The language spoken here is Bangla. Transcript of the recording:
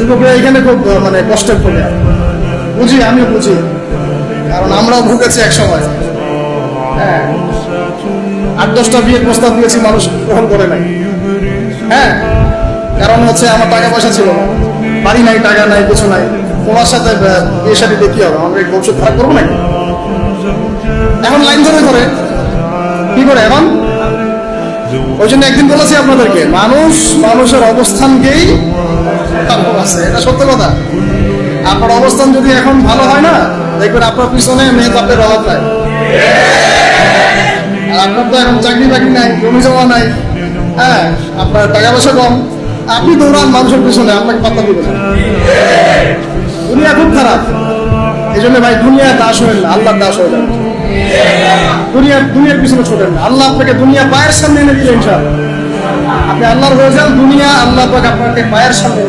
যুবকরা এখানে খুব মানে কষ্টের ফলে বুঝি? আমিও বুঝি। কারণ আমরাও ভুগেছি এক সময়। হ্যাঁ। আট, দশটা বিয়ের প্রস্তাব দিয়েছি, মানুষ গ্রহণ করে নাই। হ্যাঁ। কারণ হচ্ছে আমার টাকা পয়সা ছিল বাড়ি নাই, টাকা নাই, কিছু নাই। তোমার সাথে বিয়ে দিয়ে কি হবে? আমরা ভবিষ্যৎ খারাপ করব নাকি? এখন লাইন ধরে ধরে। কি করে এখন? ওই জন্য একদিন বলেছি আপনাদেরকে, মানুষ মানুষের অবস্থানকেই এটা সত্য কথা। আপনার অবস্থান যদি এখন ভালো হয় না, দেখবেন আপনার পিছনে আপনার তো এখন চাকরি বাকরি নাই, জমি জমা নাই হ্যাঁ আপনার টাকা পয়সা কম। আপনি দৌড়ান মানুষের পিছনে, আপনাকে পাত্তা দুনিয়া খুব খারাপ। এই জন্য ভাই দুনিয়া দাস হবেন না, আল্লাহর দাস হয়ে যাবেন দুনিয়ার দুনিয়ার পিছনে ছোটেন আল্লাহ আপনাকে দুনিয়া পায়ের সামনে এনে দিলেন ইনশাআল্লাহ। আপনি আল্লাহর হয়ে যান দুনিয়া আল্লাহ পাক আপনাকে মায়ের সামনে